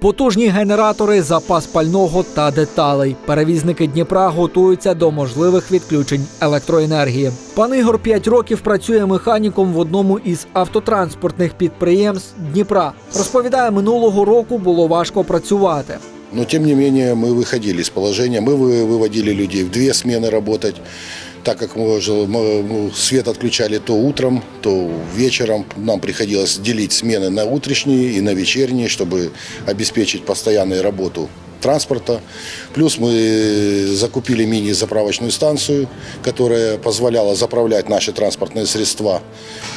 Потужні генератори, запас пального та деталей. Перевізники Дніпра готуються до можливих відключень електроенергії. Пан Ігор 5 років працює механіком в одному із автотранспортних підприємств Дніпра. Розповідає, минулого року було важко працювати. Но тем не менее мы выходили из положения, мы вы- выводили людей в две смены работать, Так как мы, мы свет отключали то утром, то вечером. Нам приходилось делить смены на утренние и на вечерние, чтобы обеспечить постоянную работу транспорта. Плюс мы закупили мини-заправочную станцию, которая позволяла заправлять наши транспортные средства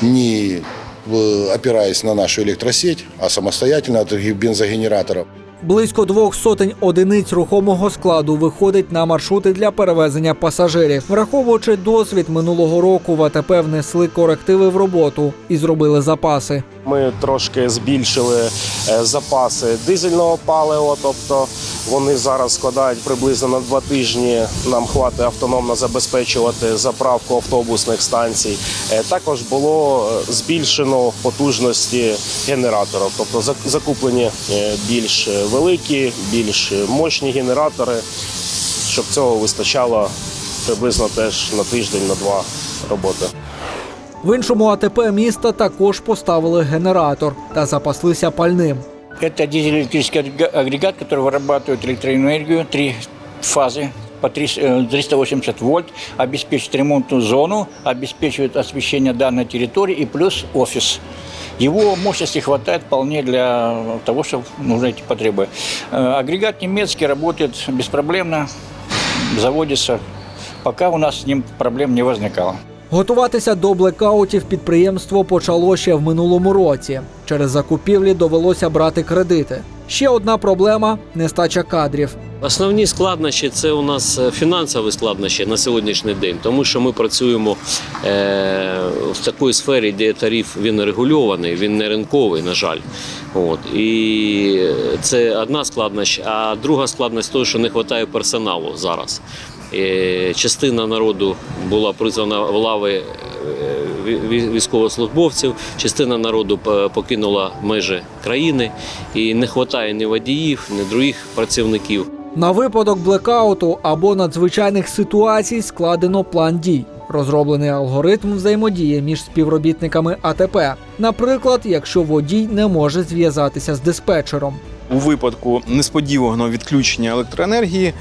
не э, опираясь на нашу электросеть, а самостоятельно от других бензогенераторов. Близько двох сотень одиниць рухомого складу виходить на маршрути для перевезення пасажирів. Враховуючи досвід минулого року, в внесли корективи в роботу і зробили запаси. Ми трошки збільшили е, запаси дизельного палива, тобто вони зараз складають приблизно на два тижні. Нам хватить автономно забезпечувати заправку автобусних станцій. Е, Також було е, збільшено потужності генераторів, тобто закуплені більш великі, більш мощні генератори, щоб цього вистачало приблизно теж на тиждень, на два роботи. В іншому АТП міста також поставили генератор та запаслися пальним. Это дизель-электрический агрега- агрегат, который вырабатывает электроэнергию, три фазы по три- э, 380 вольт, обеспечивает ремонтную зону, обеспечивает освещение данной территории и плюс офис. Его мощности хватает вполне для того, чтобы нужны эти потребы. Э, Агрегат немецкий работает беспроблемно, заводится. Пока у нас с ним проблем не возникало. Готуватися до блекаутів підприємство почало ще в минулому році. Через закупівлі довелося брати кредити. Ще одна проблема нестача кадрів. Основні складнощі це у нас е, фінансові складнощі на сьогоднішній день, тому що ми працюємо е, в такій сфері, де тариф він регульований, він не ринковий, на жаль. От. І це одна складність. А друга складність того, що не вистачає персоналу зараз. Е, Частина народу була призвана в лави ві- ві- військовослужбовців, частина народу покинула межі країни, і не вистачає ні водіїв, ні других працівників. На випадок блекауту або надзвичайних ситуацій складено план дій. Розроблений алгоритм взаємодії між співробітниками АТП. Наприклад, якщо водій не може зв'язатися з диспетчером. у випадку несподіваного відключення електроенергії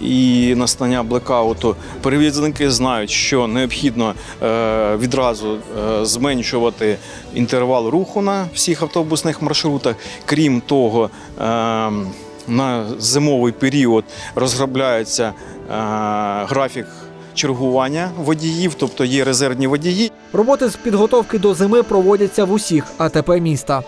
і настання блекауту, перевізники знають, що необхідно е, відразу е, зменшувати інтервал руху на всіх автобусних маршрутах. Крім того, е, на зимовий період розробляється е, графік чергування водіїв, тобто є резервні водії, Роботи з підготовки до зими проводяться в усіх АТП міста.